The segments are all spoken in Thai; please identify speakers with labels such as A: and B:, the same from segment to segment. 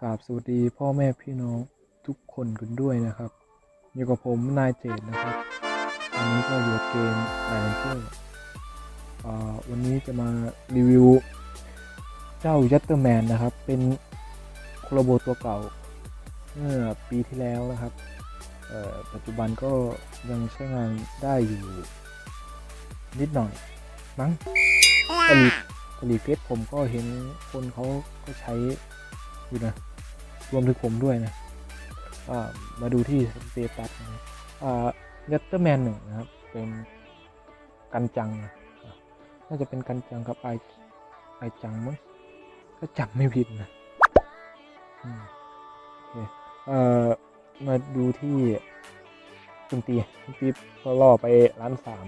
A: กราบสวัสดีพ่อแม่พี่น้องทุกคนกันด้วยนะครับ อยู่กับผมนายเจตนะครับวันนี้ก็อยู่กับเกมไอรอนเจอร์วันนี้จะมารีวิว เจ้ายัตเตอร์แมนนะครับ เป็นโคโลโบตัวเก่า เมื่อปีที่แล้วนะครับเอ่อปัจจุบันก็ยังใช้งานได้อยู่นิดหน่อย มั้งกะลีกะลีเฟสผมก็เห็นคนเขาก็ใช้อยู่นะ รวมถึงผมด้วยนะมาดูที่สเตตัสนะยัตเตอร์แมนหนึ่งนะครับ เป็นกันจังนะน่าจะเป็นกันจังกับไอไอจังมั้งถ้าจำไม่ผิดนะมโอเอ่อมาดูที่โจมตีโจมตีก็ล่อไปล้านสาม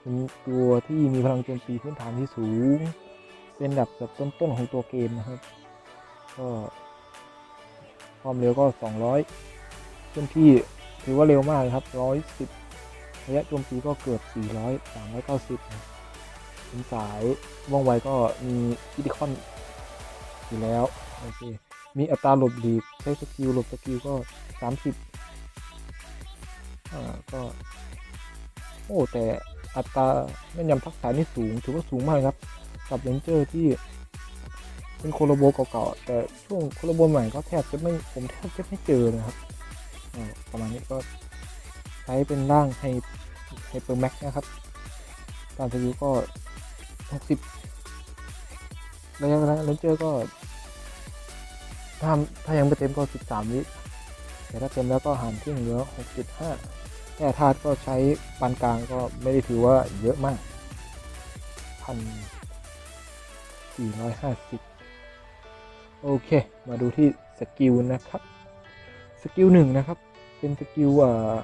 A: เป็นตัวที่มีพลังโจมตีพื้นฐานที่สูง เป็นอันดับแบบต้นๆของตัวเกมนะครับ ก็ ความเร็วก็ 200 เคลื่อนที่ถือว่าเร็วมากครับ 110 ระยะโจมตีก็เกือบ 400 390นะเป็นสายว่องไวก็มีคิติคอนอยู่แล้วโอเคมีอัตราหลบหลีกใช้สกิลหลบสกิลก็ 30 อ่าก็ โอ้แต่อัตราแม่นยำทักษะนี่สูง ถือว่าสูงมากครับ กับเลนเจอร์ที่ เป็นโคโลโบเก่าๆแต่ช่วงโคโลโบใหม่ก็แทบจะไม่ผมแทบจะไม่เจอนะครับประมาณนี้ก็ใช้เป็นร่างไฮไฮเปอร์แม็กนะครับการสกิลก็ 60 ระยะเวลาเลนเจอร์ก็ถ้าถ้ายังไม่เต็มก็ 13 วิแต่ถ้าเต็มแล้วก็หันที่เหลือ 6.5 แต่ธาตุก็ใช้ปานกลางก็ไม่ได้ถือว่าเยอะมากพันสี่ร้อยห้าสิบ โอเค มาดูที่สกิลนะครับ สกิลหนึ่งนะครับ เป็นสกิลอ่า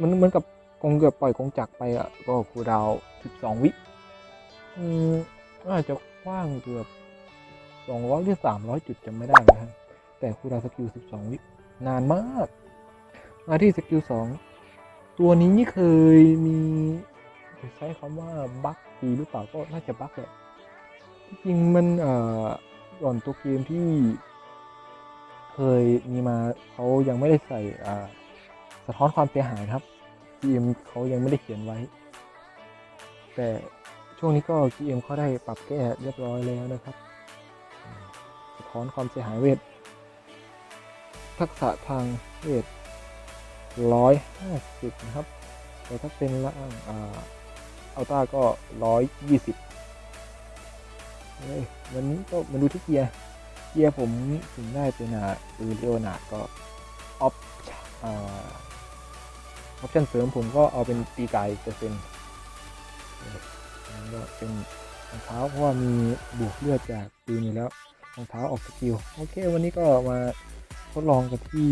A: มันเหมือนกับกงเกือบปล่อยกงจักไปอะ ก็คูดาวน์12วิอืมอาจจะกว้างเกือบ200หรือ300จุดจำไม่ได้นะฮะแต่คูดาวสกิล12วินานมาก มาที่สกิล2ตัวนี้เคยมีใช้คำว่าบั๊กดีหรือเปล่าก็น่าจะบั๊กแหละจริงมันเอ่อ ก่อนตัวเกมที่เคยมีมาเขายังไม่ได้ใส่อ่าสะท้อนความเสียหายครับ GM เขายังไม่ได้เขียนไว้ แต่ช่วงนี้ก็ GM เขาได้ปรับแก้เรียบร้อยแล้วนะครับ สะท้อนความเสียหายเวท ทักษะทางเวทร้อยห้าสิบนะครับ แต่ถ้าเป็นล่างอ่าอัลต้าก็ร้อยยี่สิบ เฮ้ยวันนี้ก็มาดูที่เกียร์เกียร์ผมถึงได้เป็นอ่าอือเรียวนาก็ออฟอ่าออปชั่นเสริมผมก็เอาเป็นตีไกายเปอร์เซ็นต์ก็เป็นรองเท้าเพราะว่ามีบวกเลือดจากปืนอยู่แล้วรองเท้าออกสกิลโอเค วันนี้ก็มาทดลองกันที่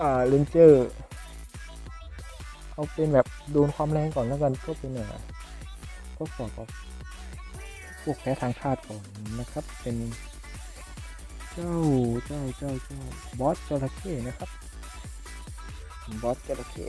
A: อ่าเลนเจอร์เอาเป็นแบบโดนความแรงก่อนแล้วกันก็เป็นอ่าทดสอบกับพ วกแพ้ทางธาตุก่อนนะครับ เป็น เจ้าเจ้าเจ้าเจ้าบอสจระเข้นะครับบอสจระเข้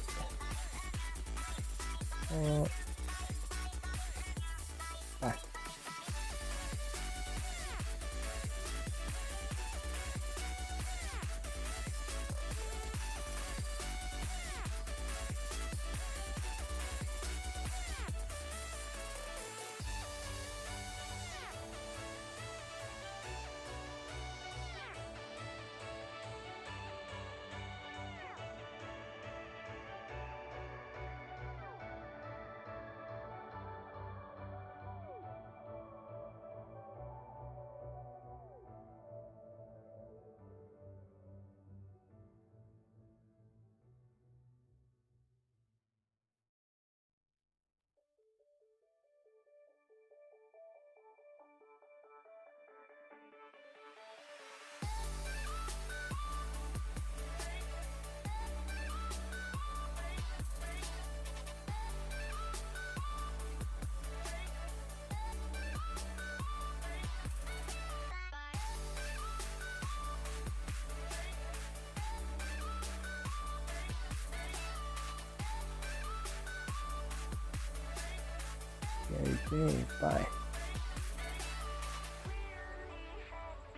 A: เคไป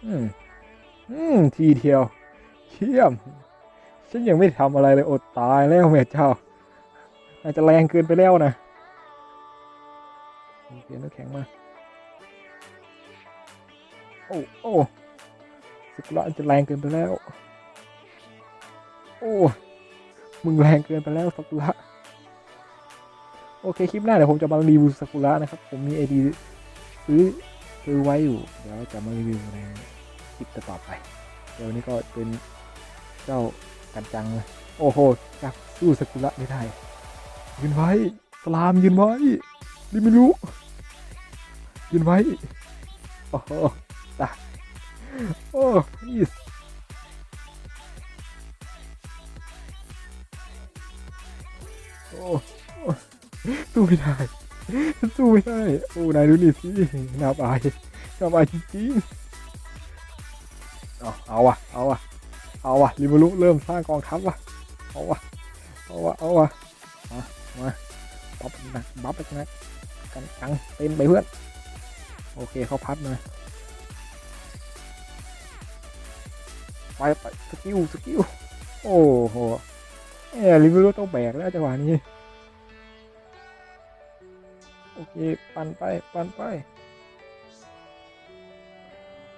A: อืม อืม ทีเดียวเชี่ยม ฉันยังไม่ทำอะไรเลย อดตายแล้วแม่เจ้า อาจจะแรงเกินไปแล้วนะโอเคน้ำแข็งมา โอ้ โอ้สกุระจะแรงเกินไปแล้ว โอ้ มึงแรงเกินไปแล้วสกุระ โอเคคลิปหน้าเดี๋ยวผมจะมารีวิวสกุระนะครับ ผมมีไอดีซื้อซื้อไว้อยู่ เดี๋ยวจะมารีวิวในคลิปต่อไป เดี๋ยวนี้ก็เป็นเจ้ากันจังเลยโอ้โหจับสู้สกุระไม่ได้ ยืนไว้สลามยืนไว้ดิไม่รู้ยืนไว้ โอ้โหตาโอ้พีสโอ้โอ้ สู้ไม่ได้สู้ไม่ได้ โอ้นายดูนี่สิน่าบายน่าบายจริงๆเอาเอาวะเอาวะเอาวะริมูรุเริ่มสร้างกองทัพวะเอาวะเอาวะเอาวะมามาบัฟหนักบัฟหนักกันจังเต็มไปเพื่อน โอเคเขาพัดมาไปไปสกิลสกิลโอ้โหเออริมูรุต้องแบกแล้วจังหวะนี้ โอเคปั่นไป ปั่นไป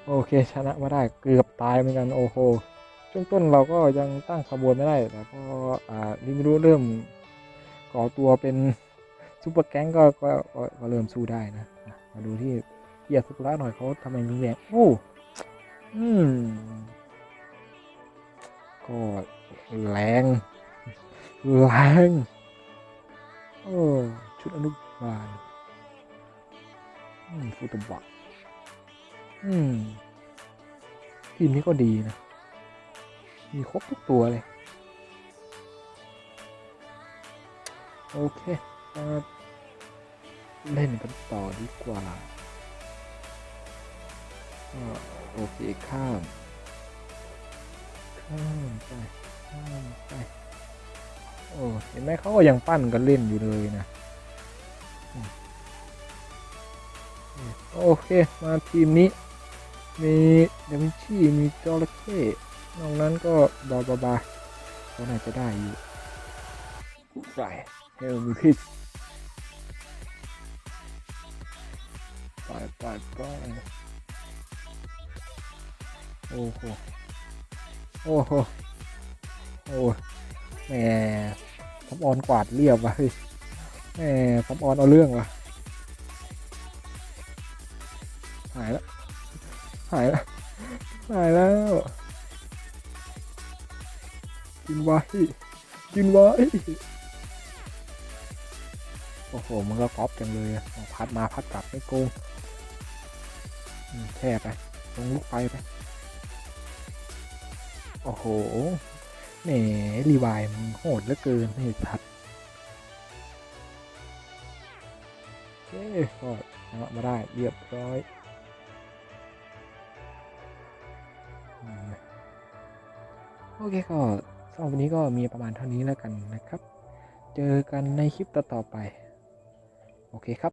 A: โอเคชนะมาได้เกือบตายเหมือนกันโอ้โหช่วงต้นเราก็ยังตั้งขบวนไม่ได้แต่พออ่าริมรู้เริ่มก่อตัวเป็นซูเปอร์แก๊งก็ก็ก็เริ่มสู้ได้นะมาดูที่เกียร์สุกุระหน่อยเขาทำไมยิงแรงโอ้อืมก็แรงแรงเออชุดอนุบาล อืมฟุตบอลอืม ทีมนี้ก็ดีนะ มีครบทุกตัวเลย โอเคมาเล่นกันต่อดีกว่าโอเค ข้าม ข้ามไป ข้ามไป โอ้ เห็นไหมเขาก็ยังปั้นกันเล่นอยู่เลยนะ โอเค มาทีมนี้ มีเดวินชีมีจอร์เค้นอกนั้นก็บาบาบาก็น่าจะได้อยู่ไปเฮลมีพิษไปไปไปโอ้โห โอ้โห โอ้แหมทำออนกวาดเรียบว่ะเฮ้ยแหมทำออนเอาเรื่องว่ะ หายแล้วหายแล้วหายแล้ว กินไว้ กินไว้ โอ้โห มันก็ก๊อปจังเลยอะเอาพัดมาพัดกลับไม่โกงแช่ไปลงลูกไฟไป โอ้โหแหมรีวายมันโหดเหลือเกินนี่ทัดโอเคก็ชนะมาได้เรียบร้อย อเคก็สำหรับวันนี้ก็มีประมาณเท่านี้แล้วกันนะครับ เจอกันในคลิปต่อๆไป โอเคครับ